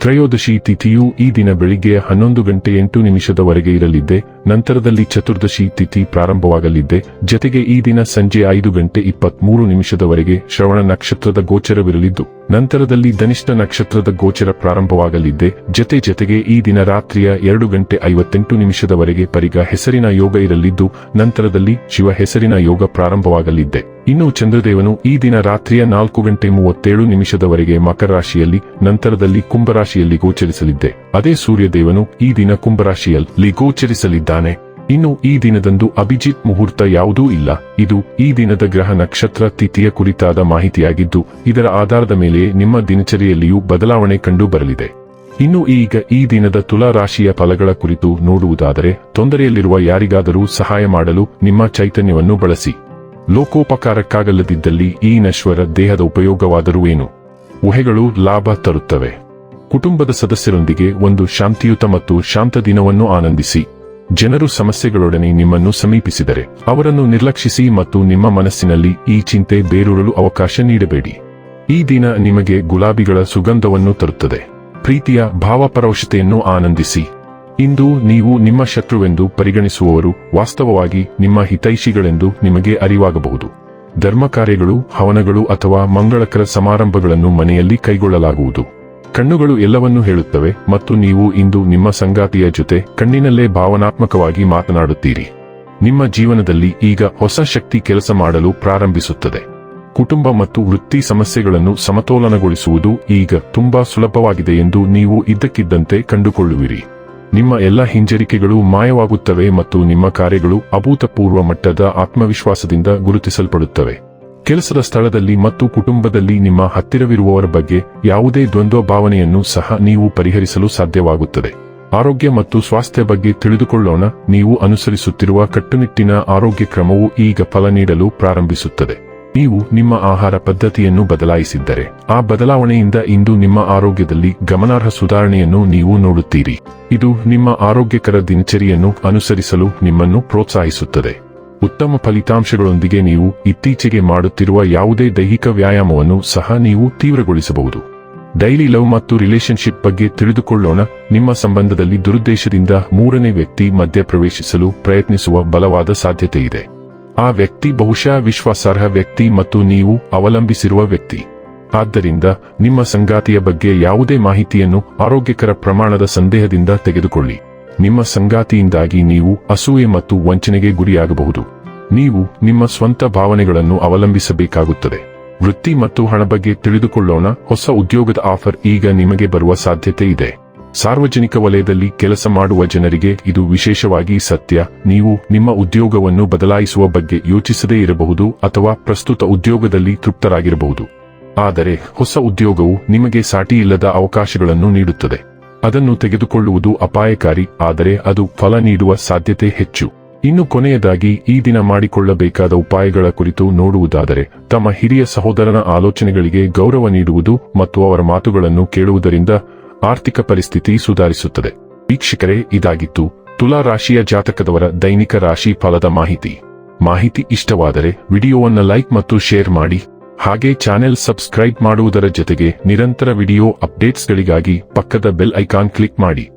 ತ್ರಯೋದಶಿ ತಿಥಿಯು ಈ ದಿನ ಬೆಳಿಗ್ಗೆ ಹನ್ನೊಂದು ಗಂಟೆ ಎಂಟು ನಿಮಿಷದವರೆಗೆ ಇರಲಿದ್ದೆ, ನಂತರದಲ್ಲಿ ಚತುರ್ದಶಿ ತಿಥಿ ಪ್ರಾರಂಭವಾಗಲಿದ್ದೆ, ಜತೆಗೆ ಈ ದಿನ ಸಂಜೆ ಐದು ಗಂಟೆ ಇಪ್ಪತ್ಮೂರು ನಿಮಿಷದವರೆಗೆ ಶ್ರವಣ ನಕ್ಷತ್ರದ ಗೋಚರವಿರಲಿದ್ದು, ನಂತರದಲ್ಲಿ ಧನಿಷ್ಠ ನಕ್ಷತ್ರದ ಗೋಚರ ಪ್ರಾರಂಭವಾಗಲಿದ್ದೆ, ಜತೆ ಜತೆಗೆ ಈ ದಿನ ರಾತ್ರಿಯ ಎರಡು ಗಂಟೆ ಐವತ್ತೆಂಟು ನಿಮಿಷದವರೆಗೆ ಪರಿಗ ಹೆಸರಿನ ಯೋಗ ಇರಲಿದ್ದು, ನಂತರದಲ್ಲಿ ಶಿವ ಹೆಸರಿನ ಯೋಗ ಪ್ರಾರಂಭವಾಗಲಿದ್ದೆ. ಇನ್ನು ಚಂದ್ರದೇವನು ಈ ದಿನ ರಾತ್ರಿಯ ನಾಲ್ಕು ಗಂಟೆ ಮೂವತ್ತೇಳು ನಿಮಿಷದವರೆಗೆ ಮಕರ ರಾಶಿಯಲ್ಲಿ, ನಂತರದಲ್ಲಿ ಕುಂಭರಾಶಿಯಲ್ಲಿ ಗೋಚರಿಸಲಿದ್ದೆ. ಅದೇ ಸೂರ್ಯದೇವನು ಈ ದಿನ ಕುಂಭರಾಶಿಯಲ್ಲಿ ಗೋಚರಿಸಲಿದ್ದಾನೆ. ಇನ್ನು ಈ ದಿನದಂದು ಅಭಿಜಿತ್ ಮುಹೂರ್ತ ಯಾವುದೂ ಇಲ್ಲ. ಇದು ಈ ದಿನದ ಗ್ರಹ ನಕ್ಷತ್ರ ತಿಥಿಯ ಕುರಿತಾದ ಮಾಹಿತಿಯಾಗಿದ್ದು, ಇದರ ಆಧಾರದ ಮೇಲೆ ನಿಮ್ಮ ದಿನಚರಿಯಲ್ಲಿಯೂ ಬದಲಾವಣೆ ಕಂಡು ಬರಲಿದೆ ಇನ್ನು ಈಗ ಈ ದಿನದ ತುಲಾ ರಾಶಿಯ ಫಲಗಳ ಕುರಿತು ನೋಡುವುದಾದರೆ, ತೊಂದರೆಯಲ್ಲಿರುವ ಯಾರಿಗಾದರೂ ಸಹಾಯ ಮಾಡಲು ನಿಮ್ಮ ಚೈತನ್ಯವನ್ನು ಬಳಸಿ. ಲೋಕೋಪಕಾರಕ್ಕಾಗಲ್ಲದಿದ್ದಲ್ಲಿ ಈ ನಶ್ವರ ದೇಹದ ಉಪಯೋಗವಾದರೂ ಏನು? ಊಹೆಗಳು ಲಾಭ ತರುತ್ತವೆ. ಕುಟುಂಬದ ಸದಸ್ಯರೊಂದಿಗೆ ಒಂದು ಶಾಂತಿಯುತ ಮತ್ತು ಶಾಂತ ದಿನವನ್ನು ಆನಂದಿಸಿ. ಜನರು ಸಮಸ್ಯೆಗಳೊಡನೆ ನಿಮ್ಮನ್ನು ಸಮೀಪಿಸಿದರೆ, ಅವರನ್ನು ನಿರ್ಲಕ್ಷಿಸಿ ಮತ್ತು ನಿಮ್ಮ ಮನಸ್ಸಿನಲ್ಲಿ ಈ ಚಿಂತೆ ಬೇರೂರಲು ಅವಕಾಶ ನೀಡಬೇಡಿ. ಈ ದಿನ ನಿಮಗೆ ಗುಲಾಬಿಗಳ ಸುಗಂಧವನ್ನು ತರುತ್ತದೆ. ಪ್ರೀತಿಯ ಭಾವಪರವಶತೆಯನ್ನು ಆನಂದಿಸಿ. ಇಂದು ನೀವು ನಿಮ್ಮ ಶತ್ರುವೆಂದು ಪರಿಗಣಿಸುವವರು ವಾಸ್ತವವಾಗಿ ನಿಮ್ಮ ಹಿತೈಷಿಗಳೆಂದು ನಿಮಗೆ ಅರಿವಾಗಬಹುದು. ಧರ್ಮ ಕಾರ್ಯಗಳು ಹವನಗಳು ಅಥವಾ ಮಂಗಳಕರ ಸಮಾರಂಭಗಳನ್ನು ಮನೆಯಲ್ಲಿ ಕೈಗೊಳ್ಳಲಾಗುವುದು. ಕಣ್ಣುಗಳು ಎಲ್ಲವನ್ನೂ ಹೇಳುತ್ತವೆ ಮತ್ತು ನೀವು ಇಂದು ನಿಮ್ಮ ಸಂಗಾತಿಯ ಜೊತೆ ಕಣ್ಣಿನಲ್ಲೇ ಭಾವನಾತ್ಮಕವಾಗಿ ಮಾತನಾಡುತ್ತೀರಿ. ನಿಮ್ಮ ಜೀವನದಲ್ಲಿ ಈಗ ಹೊಸ ಶಕ್ತಿ ಕೆಲಸ ಮಾಡಲು ಪ್ರಾರಂಭಿಸುತ್ತದೆ. ಕುಟುಂಬ ಮತ್ತು ವೃತ್ತಿ ಸಮಸ್ಯೆಗಳನ್ನು ಸಮತೋಲನಗೊಳಿಸುವುದು ಈಗ ತುಂಬಾ ಸುಲಭವಾಗಿದೆ ಎಂದು ನೀವು ಇದ್ದಕ್ಕಿದ್ದಂತೆ ಕಂಡುಕೊಳ್ಳುವಿರಿ. ನಿಮ್ಮ ಎಲ್ಲ ಹಿಂಜರಿಕೆಗಳು ಮಾಯವಾಗುತ್ತವೆ ಮತ್ತು ನಿಮ್ಮ ಕಾರ್ಯಗಳು ಅಭೂತಪೂರ್ವ ಮಟ್ಟದ ಆತ್ಮವಿಶ್ವಾಸದಿಂದ ಗುರುತಿಸಲ್ಪಡುತ್ತವೆ. ಕೆಲಸದ ಸ್ಥಳದಲ್ಲಿ ಮತ್ತು ಕುಟುಂಬದಲ್ಲಿ ನಿಮ್ಮ ಹತ್ತಿರವಿರುವವರ ಬಗ್ಗೆ ಯಾವುದೇ ದ್ವಂದ್ವ ಭಾವನೆಯನ್ನು ಸಹ ನೀವು ಪರಿಹರಿಸಲು ಸಾಧ್ಯವಾಗುತ್ತದೆ. ಆರೋಗ್ಯ ಮತ್ತು ಸ್ವಾಸ್ಥ್ಯ ಬಗ್ಗೆ ತಿಳಿದುಕೊಳ್ಳೋಣ, ನೀವು ಅನುಸರಿಸುತ್ತಿರುವ ಕಟ್ಟುನಿಟ್ಟಿನ ಆರೋಗ್ಯ ಕ್ರಮವು ಈಗ ಫಲ ನೀಡಲು ಪ್ರಾರಂಭಿಸುತ್ತದೆ. ನೀವು ನಿಮ್ಮ ಆಹಾರ ಪದ್ಧತಿಯನ್ನು ಬದಲಾಯಿಸಿದ್ದರೆ, ಆ ಬದಲಾವಣೆಯಿಂದ ಇಂದು ನಿಮ್ಮ ಆರೋಗ್ಯದಲ್ಲಿ ಗಮನಾರ್ಹ ಸುಧಾರಣೆಯನ್ನು ನೀವು ನೋಡುತ್ತೀರಿ. ಇದು ನಿಮ್ಮ ಆರೋಗ್ಯಕರ ದಿನಚರಿಯನ್ನು ಅನುಸರಿಸಲು ನಿಮ್ಮನ್ನು ಪ್ರೋತ್ಸಾಹಿಸುತ್ತದೆ. ಉತ್ತಮ ಫಲಿತಾಂಶಗಳೊಂದಿಗೆ ನೀವು ಇತ್ತೀಚೆಗೆ ಮಾಡುತ್ತಿರುವ ಯಾವುದೇ ದೈಹಿಕ ವ್ಯಾಯಾಮವನ್ನು ಸಹ ನೀವು ತೀವ್ರಗೊಳಿಸಬಹುದು. ಡೈಲಿ ಲವ್ ಮತ್ತು ರಿಲೇಶನ್ಶಿಪ್ ಬಗ್ಗೆ ತಿಳಿದುಕೊಳ್ಳೋಣ. ನಿಮ್ಮ ಸಂಬಂಧದಲ್ಲಿ ದುರುದ್ದೇಶದಿಂದ ಮೂರನೇ ವ್ಯಕ್ತಿ ಮಧ್ಯಪ್ರವೇಶಿಸಲು ಪ್ರಯತ್ನಿಸುವ ಬಲವಾದ ಸಾಧ್ಯತೆ ಇದೆ ಆ ವ್ಯಕ್ತಿ ಬಹುಶಃ ವಿಶ್ವಾಸಾರ್ಹ ವ್ಯಕ್ತಿ ಮತ್ತು ನೀವು ಅವಲಂಬಿಸಿರುವ ವ್ಯಕ್ತಿ. ಆದ್ದರಿಂದ ನಿಮ್ಮ ಸಂಗಾತಿಯ ಬಗ್ಗೆ ಯಾವುದೇ ಮಾಹಿತಿಯನ್ನು ಆರೋಗ್ಯಕರ ಪ್ರಮಾಣದ ಸಂದೇಹದಿಂದ ತೆಗೆದುಕೊಳ್ಳಿ. ನಿಮ್ಮ ಸಂಗಾತಿಯಿಂದಾಗಿ ನೀವು ಅಸೂಯೆ ಮತ್ತು ವಂಚನೆಗೆ ಗುರಿಯಾಗಬಹುದು. ನೀವು ನಿಮ್ಮ ಸ್ವಂತ ಭಾವನೆಗಳನ್ನು ಅವಲಂಬಿಸಬೇಕಾಗುತ್ತದೆ. ವೃತ್ತಿ ಮತ್ತು ಹಣ ಬಗ್ಗೆ ತಿಳಿದುಕೊಳ್ಳೋಣ. ಹೊಸ ಉದ್ಯೋಗದ ಆಫರ್ ಈಗ ನಿಮಗೆ ಬರುವ ಸಾಧ್ಯತೆ ಇದೆ. ಸಾರ್ವಜನಿಕ ವಲಯದಲ್ಲಿ ಕೆಲಸ ಮಾಡುವ ಜನರಿಗೆ ಇದು ವಿಶೇಷವಾಗಿ ಸತ್ಯ. ನೀವು ನಿಮ್ಮ ಉದ್ಯೋಗವನ್ನು ಬದಲಾಯಿಸುವ ಬಗ್ಗೆ ಯೋಚಿಸದೇ ಇರಬಹುದು ಅಥವಾ ಪ್ರಸ್ತುತ ಉದ್ಯೋಗದಲ್ಲಿ ತೃಪ್ತರಾಗಿರಬಹುದು. ಆದರೆ ಹೊಸ ಉದ್ಯೋಗವು ನಿಮಗೆ ಸಾಟಿಯಿಲ್ಲದ ಅವಕಾಶಗಳನ್ನು ನೀಡುತ್ತದೆ. ಅದನ್ನು ತೆಗೆದುಕೊಳ್ಳುವುದು ಅಪಾಯಕಾರಿ, ಆದರೆ ಅದು ಫಲ ನೀಡುವ ಸಾಧ್ಯತೆ ಹೆಚ್ಚು. ಇನ್ನು ಕೊನೆಯದಾಗಿ, ಈ ದಿನ ಮಾಡಿಕೊಳ್ಳಬೇಕಾದ ಉಪಾಯಗಳ ಕುರಿತು ನೋಡುವುದಾದರೆ, ತಮ್ಮ ಹಿರಿಯ ಸಹೋದರನ ಆಲೋಚನೆಗಳಿಗೆ ಗೌರವ ನೀಡುವುದು ಮತ್ತು ಅವರ ಮಾತುಗಳನ್ನು ಕೇಳುವುದರಿಂದ ಆರ್ಥಿಕ ಪರಿಸ್ಥಿತಿ ಸುಧಾರಿಸುತ್ತದೆ. ವೀಕ್ಷಕರೇ, ಇದಾಗಿತ್ತು ತುಲಾ ರಾಶಿಯ ಜಾತಕದವರ ದೈನಿಕ ರಾಶಿ ಫಲದ ಮಾಹಿತಿ. ಮಾಹಿತಿ ಇಷ್ಟವಾದರೆ ವಿಡಿಯೋವನ್ನು ಲೈಕ್ ಮತ್ತು ಶೇರ್ ಮಾಡಿ. ಹಾಗೆ ಚಾನೆಲ್ ಸಬ್ಸ್ಕ್ರೈಬ್ ಮಾಡುವುದರ ಜೊತೆಗೆ ನಿರಂತರ ವಿಡಿಯೋ ಅಪ್ಡೇಟ್ಸ್ಗಳಿಗಾಗಿ ಪಕ್ಕದ ಬೆಲ್ ಐಕಾನ್ ಕ್ಲಿಕ್ ಮಾಡಿ.